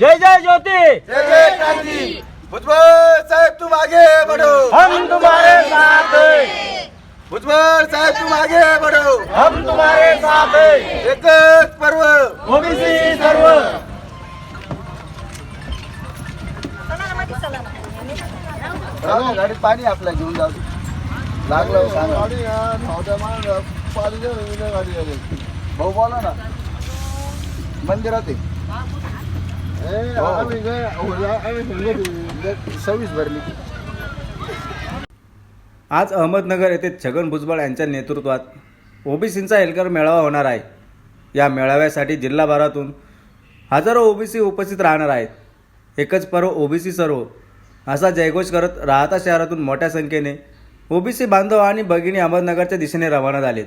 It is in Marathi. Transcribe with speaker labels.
Speaker 1: जय जय ज्योति।
Speaker 2: जय जय क्रांति। भुजबळ साहेब तुम आगे बढ़ो
Speaker 1: हम तुम्हारे साथ हैं।
Speaker 2: भुजबळ साहेब तुम आगे बढ़ो
Speaker 1: हम तुम्हारे साथ हैं।
Speaker 2: एकच पर्व।
Speaker 1: ओबीसी सर्व।
Speaker 2: चला, गाडीत पाणी आपल्या घेऊन जाऊ. लागलं हो, सांगा. भाऊ बोला ना. मंदिरात आहे. सव्वीस भरली
Speaker 3: आज अहमदनगर येथे छगन भुजबळ यांच्या नेतृत्वात ओबीसींचा एल्गार मेळावा होणार आहे. या मेळाव्यासाठी जिल्हाभरातून हजारो ओबीसी उपस्थित राहणार आहेत. एकच पर्व ओबीसी सर्व असा जयघोष करत राहता शहरातून मोठ्या संख्येने ओबीसी बांधव आणि भगिनी अहमदनगरच्या दिशेने रवाना झालेत.